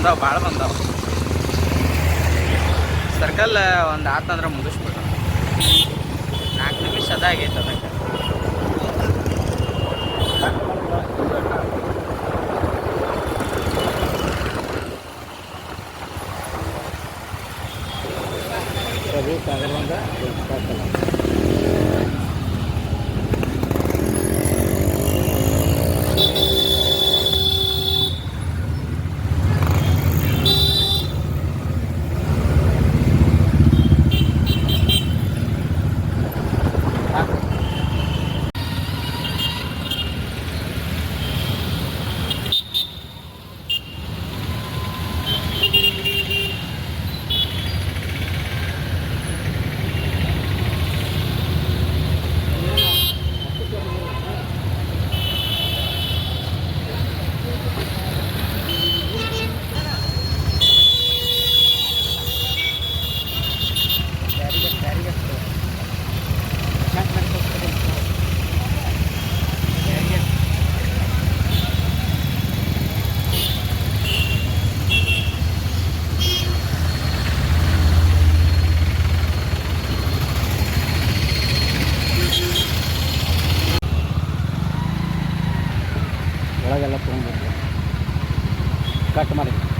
ಬಂದಾವ ಭಾಳ ಬಂದಾವ. ಸರ್ಕಲ್ ಒಂದು ಆತಂದ್ರೆ ಮುಗಿಸ್ಬಿಟ್ಟು ನಾಲ್ಕು ನಿಮಿಷ ಅದಾಗೈತೆ ಅದಕ್ಕೆ. ಪ್ರಭು அதெல்லாம் தூங்குது காட்டு மாதிரி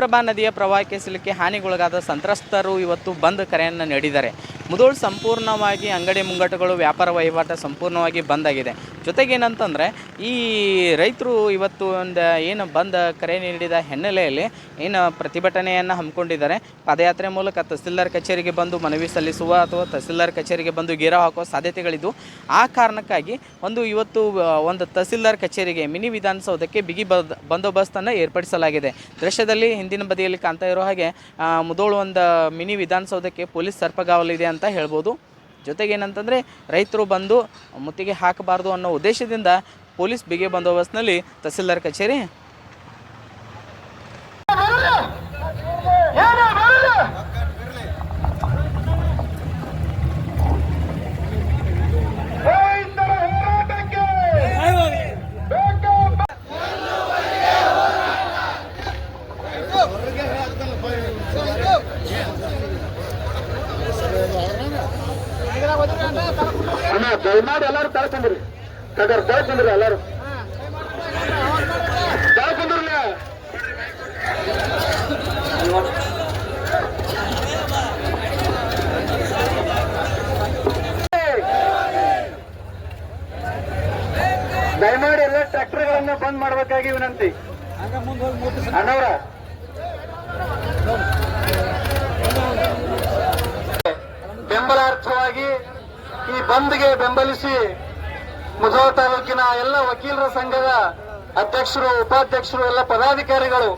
ಪ್ರಭಾ ನದಿಯ ಪ್ರವಾಹಕ್ಕೆ ಸಿಲುಕಿ ಹಾನಿಗೊಳಗಾದ ಸಂತ್ರಸ್ತರು ಇವತ್ತು ಬಂದ್ ಕರೆಯನ್ನು ನೀಡಿದ್ದಾರೆ. ಮುದೋಳ್ ಸಂಪೂರ್ಣವಾಗಿ ಅಂಗಡಿ ಮುಂಗಟ್ಟುಗಳು ವ್ಯಾಪಾರ ವಹಿವಾಟ ಸಂಪೂರ್ಣವಾಗಿ ಬಂದ್ ಆಗಿದೆ. ಜೊತೆಗೆ ಏನಂತಂದರೆ, ಈ ರೈತರು ಇವತ್ತು ಒಂದು ಏನು ಬಂದ ಕರೆ ನೀಡಿದ ಹಿನ್ನೆಲೆಯಲ್ಲಿ ಏನು ಪ್ರತಿಭಟನೆಯನ್ನು ಹಮ್ಮಿಕೊಂಡಿದ್ದಾರೆ. ಪಾದಯಾತ್ರೆ ಮೂಲಕ ತಹಸೀಲ್ದಾರ್ ಕಚೇರಿಗೆ ಬಂದು ಮನವಿ ಸಲ್ಲಿಸುವ ಅಥವಾ ತಹಸೀಲ್ದಾರ್ ಕಚೇರಿಗೆ ಬಂದು ಗೇರ ಹಾಕುವ ಸಾಧ್ಯತೆಗಳಿದ್ದು, ಆ ಕಾರಣಕ್ಕಾಗಿ ಒಂದು ಇವತ್ತು ಒಂದು ತಹಸೀಲ್ದಾರ್ ಕಚೇರಿಗೆ ಮಿನಿ ವಿಧಾನಸೌಧಕ್ಕೆ ಬಿಗಿ ಬದ್, ಬಂದೋಬಸ್ತನ್ನು ಏರ್ಪಡಿಸಲಾಗಿದೆ. ದೃಶ್ಯದಲ್ಲಿ ಹಿಂದಿನ ಬದಿಯಲ್ಲಿ ಕಾಣ್ತಾ ಇರೋ ಹಾಗೆ ಮುದೋಳು ಒಂದು ಮಿನಿ ವಿಧಾನಸೌಧಕ್ಕೆ ಪೊಲೀಸ್ ಸರ್ಪಗಾವಲಿದೆ ಅಂತ ಹೇಳ್ಬೋದು. ಜೊತೆಗೆ ಏನಂತಂದರೆ ರೈತರು ಬಂದು ಮುತ್ತಿಗೆ ಹಾಕಬಾರ್ದು ಅನ್ನೋ ಉದ್ದೇಶದಿಂದ ಪೊಲೀಸ್ ಬಿಗಿ ಬಂದೋಬಸ್ತ್ನಲ್ಲಿ ತಹಸೀಲ್ದಾರ್ ಕಚೇರಿ ಏನು ಬರಲ್ಲ ರೈತರ ಹೋರಾಟಕ್ಕೆ ಬೇಕು ಅಣ್ಣ, ದಯಮಾಡಿ ಎಲ್ಲಾರು ತಳ್ಕೊಂಡ್ರಿ ತಗರ್ ತಳ್ಕೊಂಡ್ರಿ ಎಲ್ಲರೂ. ದಯಮಾಡಿ ಎಲ್ಲ ಟ್ರ್ಯಾಕ್ಟರ್ಗಳನ್ನ ಬಂದ್ ಮಾಡ್ಬೇಕಾಗಿ ವಿನಂತಿ. ಅಣ್ಣವ್ರ. ಬೆಂಬಲಾರ್ಥವಾಗಿ ಈ ಬಂದ್ಗೆ ಬೆಂಬಲಿಸಿ ಮುಜಾ ತಾಲೂಕಿನ ಎಲ್ಲ ವಕೀಲರ ಸಂಘದ ಅಧ್ಯಕ್ಷರು, ಉಪಾಧ್ಯಕ್ಷರು, ಎಲ್ಲ ಪದಾಧಿಕಾರಿಗಳು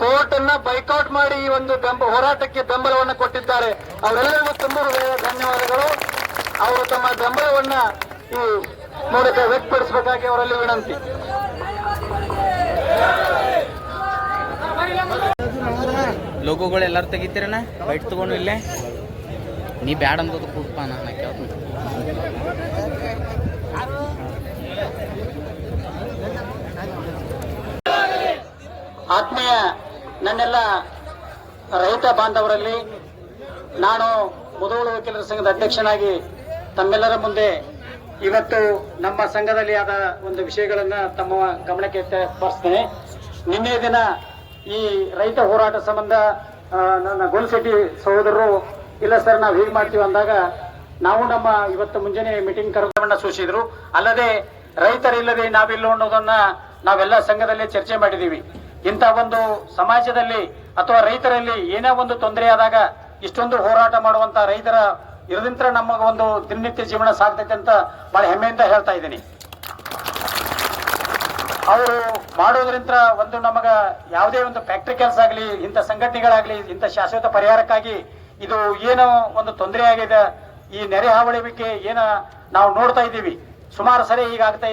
ಕೋರ್ಟ್ ಅನ್ನ ಬೈಕೌಟ್ ಮಾಡಿ ಈ ಒಂದು ಹೋರಾಟಕ್ಕೆ ಬೆಂಬಲವನ್ನು ಕೊಟ್ಟಿದ್ದಾರೆ. ಅವರೆಲ್ಲರಿಗೂ ತುಂಬ ಧನ್ಯವಾದಗಳು. ಅವರು ತಮ್ಮ ಬೆಂಬಲವನ್ನ ಈ ಮೂಲಕ ವ್ಯಕ್ತಪಡಿಸಬೇಕಾಗಿ ಅವರಲ್ಲಿ ವಿನಂತಿ. ಲೋಗೋಗಳು ಎಲ್ಲರೂ ತೆಗಿತೀರಣ್ಣ? ಬೈಟ್ ತಗೊಂಡು ಇಲ್ಲೇ? ನೀ ಬ್ಯಾಡ್ ಅಂತ ಕೂಡಪ್ಪ ನಾನು ಕೇಳ್ತೀನಿ. ಆತ್ಮೀಯ ನನ್ನೆಲ್ಲ ರೈತ ಬಾಂಧವರಲ್ಲಿ ನಾನು ಮುದೋಳು ವಕೀಲರ ಸಂಘದ ಅಧ್ಯಕ್ಷನಾಗಿ ತಮ್ಮೆಲ್ಲರ ಮುಂದೆ ಇವತ್ತು ನಮ್ಮ ಸಂಘದಲ್ಲಿ ಆದ ಒಂದು ವಿಷಯಗಳನ್ನ ತಮ್ಮ ಗಮನಕ್ಕೆ ತರಿಸ್ತೇನೆ. ನಿನ್ನೆ ದಿನ ಈ ರೈತ ಹೋರಾಟ ಸಂಬಂಧ ನನ್ನ ಗೋಲ್ಶೆಟ್ಟಿ ಸಹೋದರರು, ಇಲ್ಲ ಸರ್, ನಾವು ಹೀಗೆ ಮಾಡ್ತೀವಿ ಅಂದಾಗ ನಾವು ನಮ್ಮ ಇವತ್ತು ಮುಂಜಾನೆ ಮೀಟಿಂಗ್ ಕರೆದವನ್ನ ಸೂಚಿಸಿದ್ರು. ಅಲ್ಲದೆ ರೈತರಿಲ್ಲದೆ ನಾವಿಲ್ಲ ಅನ್ನೋದನ್ನ ನಾವೆಲ್ಲ ಸಂಘದಲ್ಲಿ ಚರ್ಚೆ ಮಾಡಿದೀವಿ ಇಂಥ ಒಂದು ಸಮಾಜದಲ್ಲಿ ಅಥವಾ ರೈತರಲ್ಲಿ ಏನೇ ಒಂದು ತೊಂದರೆ ಆದಾಗ ಇಷ್ಟೊಂದು ಹೋರಾಟ ಮಾಡುವಂತ ರೈತರ ಇರದಿಂತ್ರ ನಮ್ಮ ಒಂದು ದಿನನಿತ್ಯ ಜೀವನ ಸಾಗ್ತೈತೆ ಅಂತ ಬಹಳ ಹೆಮ್ಮೆಯಿಂದ ಹೇಳ್ತಾ ಇದ್ದೀನಿ. ಅವರು ಮಾಡೋದ್ರಿಂದ ಒಂದು ನಮಗ ಯಾವುದೇ ಒಂದು ಫ್ಯಾಕ್ಟ್ರಿ ಕೆಲಸ ಆಗಲಿ, ಇಂಥ ಸಂಘಟನೆಗಳಾಗಲಿ, ಇಂಥ ಶಾಶ್ವತ ಪರಿಹಾರಕ್ಕಾಗಿ ಇದು ಏನೋ ಒಂದು ತೊಂದರೆ ಆಗಿದೆ. ಈ ನೆರೆ ಹಾವಳಿವಿಕೆ ಏನ ನಾವು ನೋಡ್ತಾ ಇದ್ದೀವಿ. ಸುಮಾರು ಸರಿ ಈಗ ಆಗ್ತಾ ಇದೆ